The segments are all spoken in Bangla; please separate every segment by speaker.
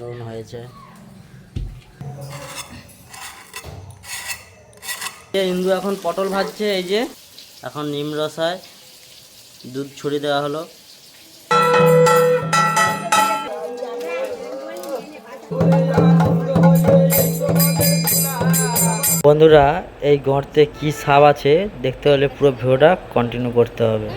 Speaker 1: দারুণ হয়েছে। ইন্দু এখন পটল ভাজছে, এই যে। এখন নিম রসায় দুধ ছড়িয়ে দেওয়া হলো। বন্ধুরা, এই গর্তে কি সাপ আছে, দেখতে হলে পুরো ভিডিওটা কন্টিনিউ করতে হবে।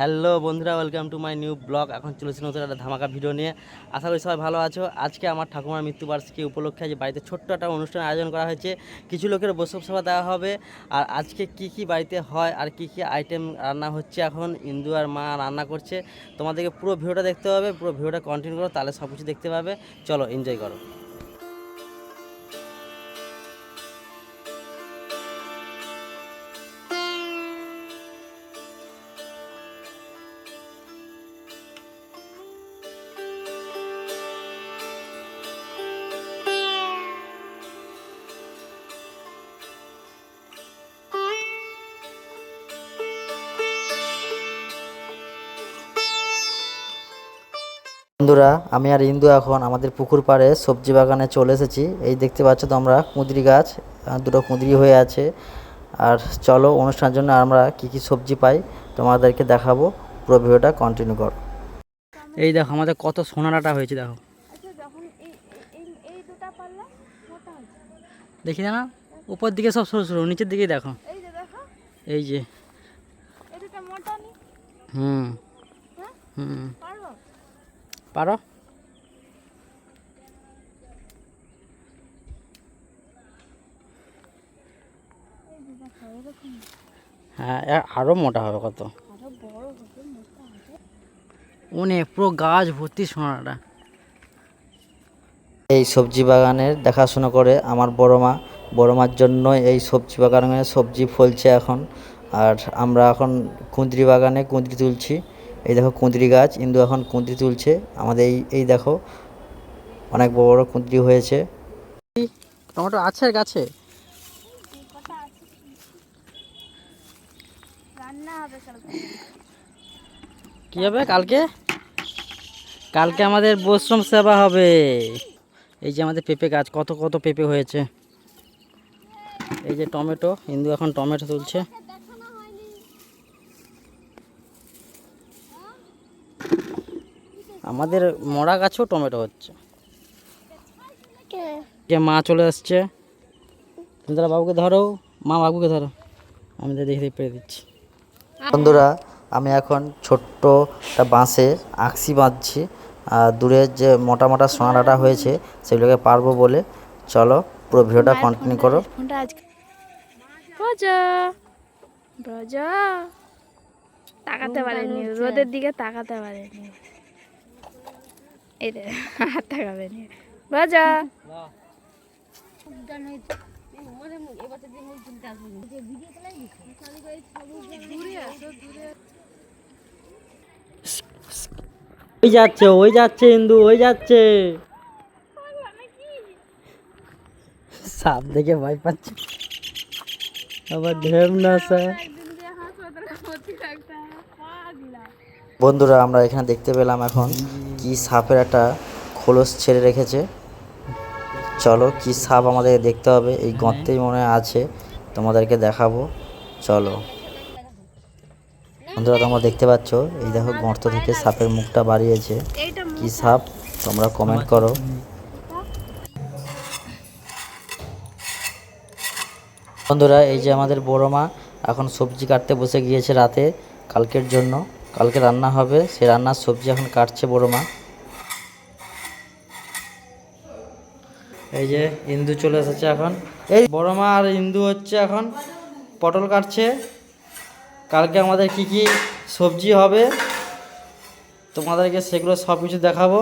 Speaker 1: হ্যালো বন্ধুরা welcome to my new blog এখন চলেছি নতুন একটা ধামাকা ভিডিও নিয়ে। আশা করি সবাই ভালো আছো। আজকে আমার ঠাকুমার মৃত্যুবার্ষিকী উপলক্ষে যে বাড়িতে ছোট্ট একটা অনুষ্ঠান আয়োজন করা হয়েছে, কিছু লোকের বৈষ্ণব সেবা দেওয়া হবে। আর আজকে কি কি বাড়িতে হয় আর কি কি আইটেম রান্না হচ্ছে এখন, ইন্দু আর মা রান্না করছে। তোমাদেরকে পুরো ভিডিওটা দেখতে হবে, পুরো ভিডিওটা কন্টিনিউ করো, তাহলে সব কিছু দেখতে পাবে। চলো এনজয় করো। বন্ধুরা আমি আর ইন্দু এখন আমাদের পুকুর পাড়ে সবজি বাগানে চলে এসেছি। এই দেখতে পাচ্ছ তোমরা কুঁদরি গাছ দুটো কুঁদরি হয়ে আছে। আর চলো অনুষ্ঠানের জন্য আমরা কি কি সবজি পাই তোমাদেরকে দেখাবো। পুরো ভিডিওটা কন্টিনিউ করো। এই দেখো আমাদের কত সোনা ডাটা হয়েছে দেখো।
Speaker 2: আচ্ছা
Speaker 1: দেখি না উপর দিকে সব সরু সরু নিচের দিকে দেখো।
Speaker 2: এই যে
Speaker 1: হুম।
Speaker 2: হ্যাঁ?
Speaker 1: হুম। পারো? হ্যাঁ এ- আরও মোটা হবে কত? অনেক পুরো গাছ ভর্তি সোনাটা। এই সবজি বাগানের দেখাশোনা করে আমার বড় মা। বড় মার জন্য এই সবজি বাগানে সবজি ফলছে এখন। আর আমরা এখন কুঁদরি বাগানে কুঁদরি তুলছি। এই দেখো কুঁদরি গাছ, ইন্দু এখন কুঁদরি তুলছে। আমাদের এই এই দেখো, অনেক বড় বড় কুঁদরি হয়েছে। টমেটো আছে গাছে? কি হবে কালকে? কালকে আমাদের বৈশ্রম সেবা হবে। এই যে আমাদের পেঁপে গাছ, কত কত পেঁপে হয়েছে। এই যে টমেটো হিন্দু এখন টমেটো তুলছে। আমাদের মরা গাছেও টমেটো হচ্ছে।
Speaker 2: কে?
Speaker 1: যে মা চলে আসছে। তোমরা বাবুকে ধরো মা বাবুকে ধরো। আমি তো দেখে দেখে পেরে দিচ্ছি। বন্ধুরা আমি এখন ছোট্ট একটা বাঁশে আঁকশি বাঁধছি। আর দূরের যে মোটা মোটা সোনাটা হয়েছে সেগুলোকে পারব বলে। চলো পুরো ভিডিওটা কন্টিনিউ করো।
Speaker 2: তাকাতে পারেনি রোদের দিকে তাকাতে পারেনি। এই রে হাত তাকাবেনি ব্রজ
Speaker 1: ওই যাচ্ছে ওই যাচ্ছে ইন্দু ওই যাচ্ছে। সাপ দেখে ভয় পাচ্ছে। আবার ঢেম না স্যার বন্ধুরা আমরা এখানে দেখতে পেলাম এখন কি সাপের একটা খোলস ছেড়ে রেখেছে? চলো কি সাপ আমাদের দেখতে হবে? এই গর্তেই মনে আছে তোমাদেরকে দেখাবো। চলো। বন্ধুরা তোমরা দেখতে পাচ্ছ? এই দেখো গর্ত থেকে সাপের মুখটা বাড়িয়েছে। কি সাপ? তোমরা কমেন্ট করো। বন্ধুরা এই যে আমাদের বড় মা এখন সবজি কাটতে বসে গিয়েছে রাতে কালকের জন্য। কালকে রান্না হবে। সে রান্নার সবজি এখন কাটছে বড় মা। এই যে ইন্দু চলে এসেছে এখন। এই বড় মা আর ইন্দু হচ্ছে এখন পটল কাটছে। কালকে আমাদের কি কি সবজি হবে তোমাদেরকে সেগুলো সব কিছু দেখাবো।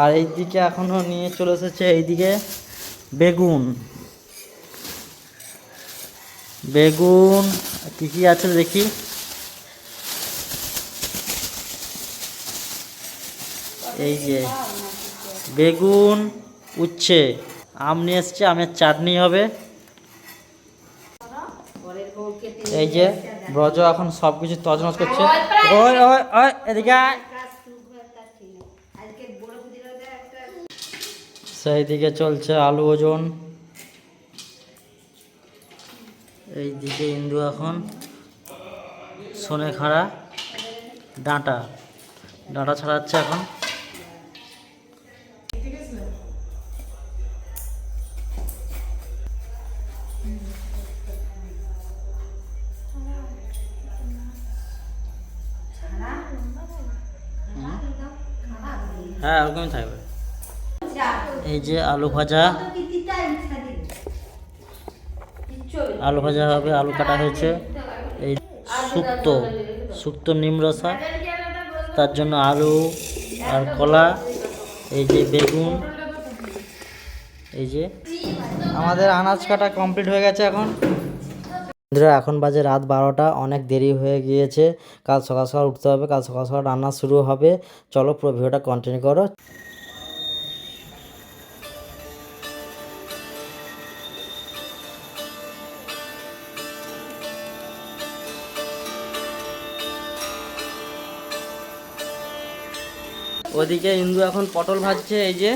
Speaker 1: আর এই দিকে এখনও নিয়ে চলে এসেছে এইদিকে বেগুন। বেগুন, কি কি আছে দেখি। এই যে বেগুন উচ্ছে আম নিয়ে এসছে আমের চাটনি হবে। এই যে ব্রজ এখন সব কিছু তজনজ করছে ওই ওই ওই এদিকে সেই দিকে চলছে আলু ওজন। এই দিকে ইন্দু এখন সোনে খাড়া ডাঁটা। ডাঁটা ছাড়াচ্ছে এখন। হ্যাঁ ওরকমই থাকবে। এই যে আলু ভাজা। আলু ভাজা হবে, আলু কাটা হয়েছে। এই শুক্তো শুক্তো নিমরসা তার জন্য আলু আর কলা, এই যে বেগুন, এই যে। আমাদের আনাজ কাটা কমপ্লিট হয়ে গেছে এখন। বন্ধুরা, এখন বাজে রাত বারোটা, অনেক দেরি হয়ে গিয়েছে। কাল সকাল সকাল উঠতে হবে, কাল সকাল সকাল রান্না শুরু হবে। চলো পুরো ভিডিওটা কন্টিনিউ করো। ওদিকে ইন্দু এখন পটল ভাজছে, এই যে।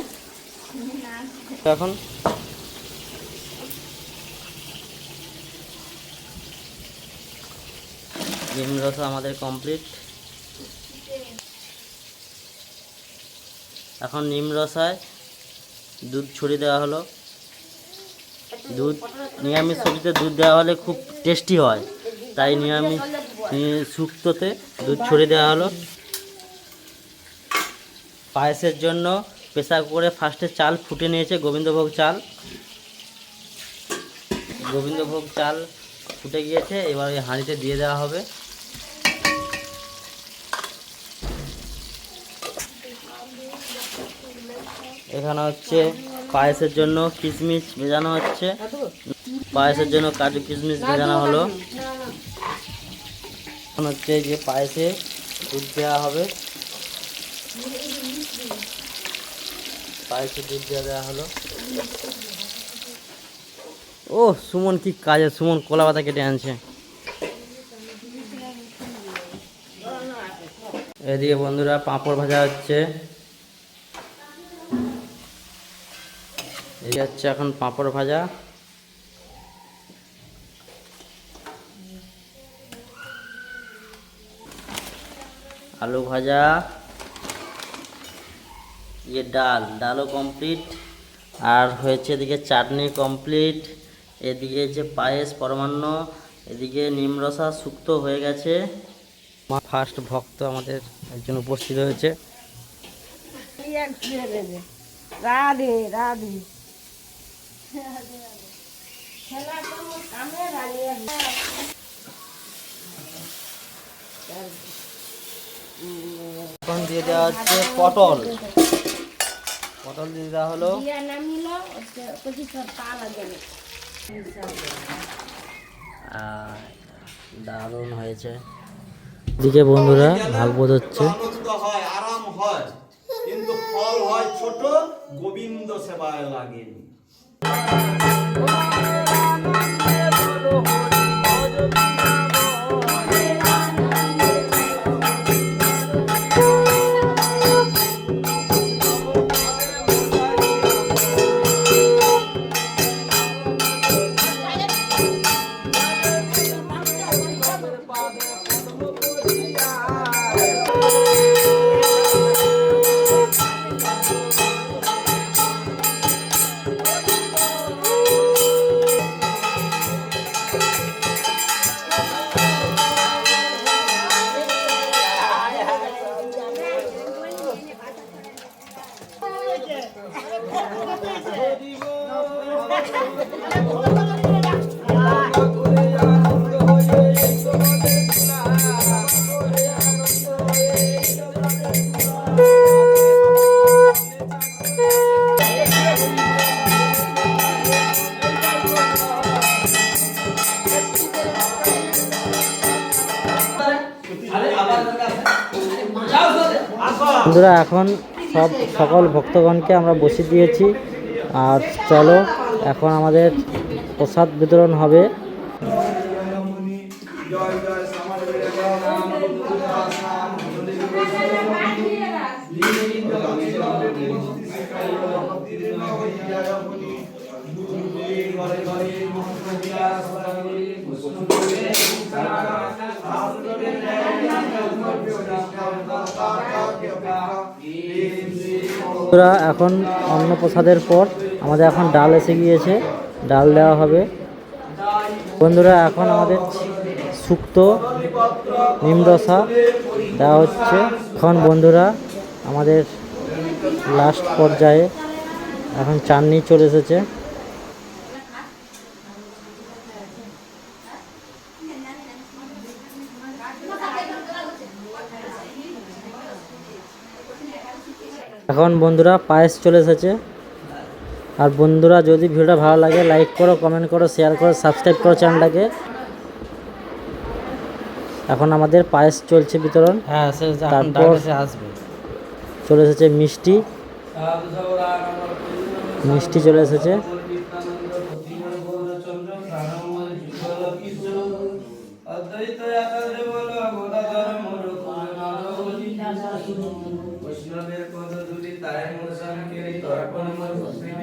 Speaker 1: এখন ডিম রসা আমাদের কমপ্লিট এখন নিম রসায় দুধ ছড়িয়ে দেওয়া হলো। দুধ, নিরামিষ সবজিতে দুধ দেওয়া হলে খুব টেস্টি হয়। তাই নিরামিষ শুক্তোতে দুধ ছড়িয়ে দেওয়া হলো। পায়েসের জন্য প্রেসার করে ফার্স্টে চাল ফুটে নিয়েছে গোবিন্দভোগ চাল। গোবিন্দভোগ চাল ফুটে গিয়েছে, এবার ওই হাঁড়িতে দিয়ে দেওয়া হবে। এখানে হচ্ছে পায়েসের জন্য কিশমিশ ভেজানো হচ্ছে। পায়েসের জন্য কাজু কিশমিশ ভেজানো হলো। এখন হচ্ছে যে পায়েসে দুধ দেওয়া হবে। পায়েসে দুধ দেওয়া দেওয়া হলো। ও, সুমন কি কাজে, সুমন কলা পাতা কেটে আনছে। এদিকে বন্ধুরা পাঁপড় ভাজা হচ্ছে। এই হচ্ছে এখন পাঁপড় ভাজা। আলু ভাজা। ইয়ে ডাল, ডালও কমপ্লিট আর হয়েছে এদিকে চাটনি কমপ্লিট এদিকে যে পায়েস পরমান্ন, এদিকে নিমরসা শুক্তো হয়ে গেছে। ফার্স্ট ভক্ত আমাদের একজন উপস্থিত হয়েছে।
Speaker 2: রাধে রাধে।
Speaker 1: এখন দিয়ে দেওয়া হচ্ছে পটল। পটল দিয়ে দেওয়া হলো। দারুণ হয়েছে। দিকে বন্ধুরা, ভাগবত হচ্ছে।
Speaker 3: হয়, আরাম হয়। কিন্তু ফল হয় ছোট, গোবিন্দ সেবায় লাগেনি।
Speaker 1: Música বন্ধুরা, এখন সব সকল ভক্তগণকে আমরা বসিয়ে দিয়েছি। আর চলো, এখন আমাদের প্রসাদ বিতরণ হবে। বন্ধুরা, এখন অন্নপ্রসাদের পর আমাদের এখন ডাল এসে গিয়েছে, ডাল দেওয়া হবে। বন্ধুরা, এখন আমাদের শুক্তো নিমদশা দেওয়া হচ্ছে। এখন বন্ধুরা, আমাদের লাস্ট পর্যায়ে এখন চাননি চলে এসেছে। এখন বন্ধুরা পায়েস চলে এসেছে। আর বন্ধুরা যদি ভিডিওটা ভালো লাগে লাইক করো কমেন্ট করো শেয়ার করো সাবস্ক্রাইব করো চ্যানেলটাকে এখন আমাদের পায়েস চলছে বিতরণ।
Speaker 4: হ্যাঁ
Speaker 1: তারপর চলে এসেছে মিষ্টি। মিষ্টি চলে এসেছে।